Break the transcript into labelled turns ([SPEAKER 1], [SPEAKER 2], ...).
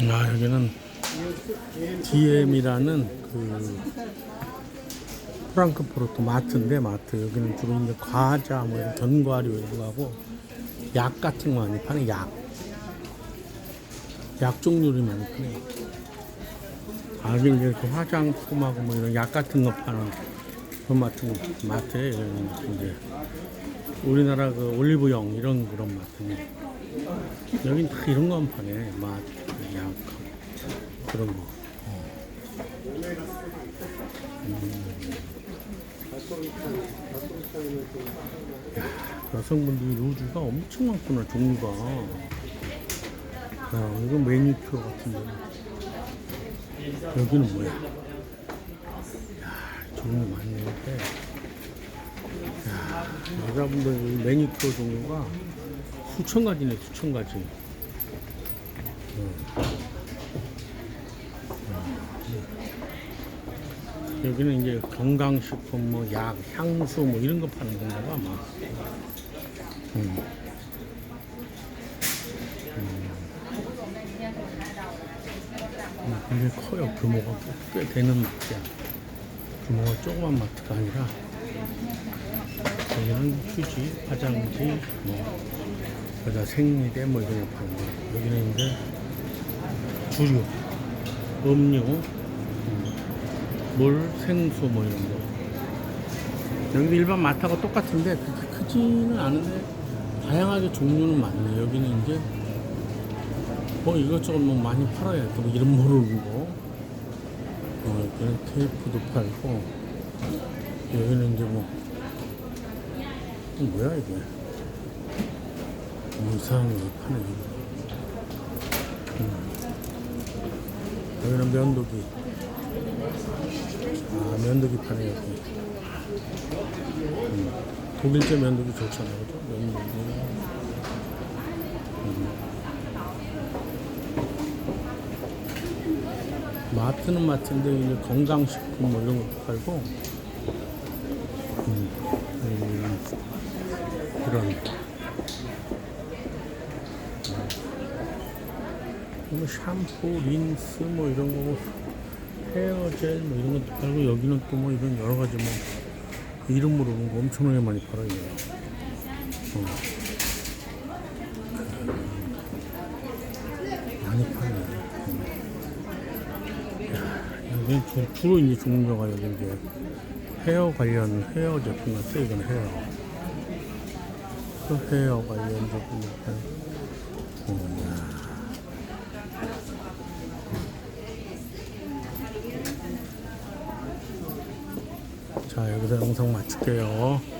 [SPEAKER 1] 아 여기는 DM이라는 그 프랑크푸르트 마트인데 마트 여기는 주로 이제 과자 뭐 이런 견과류 이런 거 하고 약 같은 거 많이 파네 약. 약 종류를 많이 파네. 아 여기 이제 그 화장품하고 뭐 이런 약 같은 거 파는 그 마트 마트에 여기는 이제 우리나라 그 올리브영 이런 그런 마트네. 여긴 다 이런 거만 파네. 맛, 약, 그런 거. 음. 야, 여성분들이 루즈가 엄청 많구나, 종류가. 야, 이거 매니큐어 같은데. 여기는 뭐야? 야, 종류 많네, 이게. 야, 여자분들 이 매니큐어 종류가 수천 가지네, 수천 가지. 여기는 이제 건강식품, 뭐 약, 향수, 뭐 이런 거 파는 건가 봐, 아마. 음. 음, 굉장히 커요. 규모가 꽤 되는 마트야. 규모가 조그만 마트가 아니라 여기는 휴지, 화장지, 뭐 여자 생리대 뭐 이런 거 파는 거. 여기는 이제 주류, 음료, 음, 물, 생수 뭐 이런 거. 여기도 일반 마트하고 똑같은데 그렇게 크지는 않은데 다양하게 종류는 많네. 여기는 이제 뭐 이것저것 뭐 많이 팔아야 또 이름 모르는 여기는 테이프도 팔고 여기는 이제 뭐 뭐야 이게? 뭐 이상한 거 파네. 음. 여기는 면도기. 아 면도기 파네 여기. 음. 독일제 면도기 좋잖아요? 면도기. 마트는 마트인데 이제 건강식품 뭐 이런 것도 팔고 음, 음, 그런 뭐 샴푸, 린스 뭐 이런 거뭐 헤어젤 뭐 이런 것도 팔고 여기는 또 뭐 이런 여러 가지 뭐 이름 모르는 거 엄청나게 많이 팔아요. 어. 많이 파네. 주, 주로 이제 종류가 여기 이제 헤어 관련 헤어 제품 같아 이건 헤어 그 헤어 관련 제품 같아. 자 여기서 영상 마칠게요